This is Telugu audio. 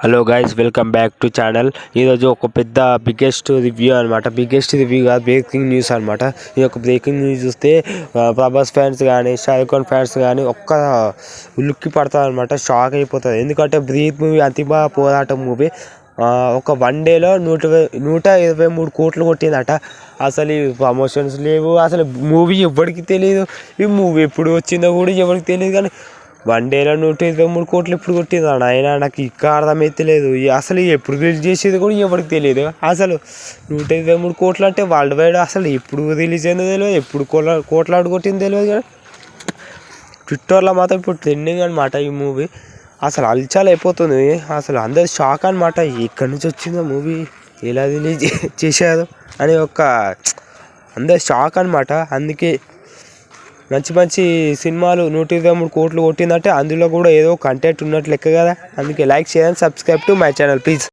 Hello guys welcome back to channel ఈరోజు ఒక పెద్ద బిగ్గెస్ట్ రివ్యూ అనమాట బిగ్గెస్ట్ రివ్యూ కాదు బ్రేకింగ్ న్యూస్ అనమాట ఈ యొక్క బ్రేకింగ్ న్యూస్ చూస్తే ప్రభాస్ ఫ్యాన్స్ కానీ షారుఖ్ ఖాన్ ఫ్యాన్స్ కానీ ఒక్క ఉలిక్కి పడతారనమాట షాక్ అయిపోతారు. ఎందుకంటే బ్రీత్ మూవీ అంతిమ పోరాటం మూవీ ఒక వన్ డేలో నూట నూట ఇరవై మూడు కోట్లు కొట్టిందట. అసలు ఈ ప్రమోషన్స్ లేవు అసలు మూవీ ఎవరికి తెలియదు ఈ మూవీ ఎప్పుడు వచ్చిందో కూడా ఎవరికి తెలియదు కానీ వన్ డేలో నూట ఇరవై మూడు కోట్లు ఎప్పుడు కొట్టిందా ఆయన నాకు ఇంకా అర్థమైతే లేదు. అసలు ఎప్పుడు రిలీజ్ చేసేది కూడా ఎవరికి తెలియదు. అసలు నూట ఇరవై మూడు కోట్లు అంటే వరల్డ్ వైడ్ అసలు ఎప్పుడు రిలీజ్ అయిందో తెలియదు. ఎప్పుడు కోట్ల కోట్లాడు కొట్టింది తెలియదు కానీ ట్విట్టర్లో మాత్రం ఇప్పుడు ట్రెండింగ్ అనమాట ఈ మూవీ అసలు అల్చాలు అయిపోతుంది. అసలు అందరు షాక్ అనమాట ఎక్కడి నుంచి వచ్చిందో మూవీ ఎలా రిలీజ్ చేశారు? అనే ఒక అందరు షాక్ అనమాట అందుకే మంచి మంచి సినిమాలు నూట ఇరవై మూడు కోట్లు కొట్టిందంటే అందులో కూడా ఏదో కంటెంట్ ఉన్నట్లు లెక్క కదా. అందుకే లైక్ చేయండి subscribe to my channel please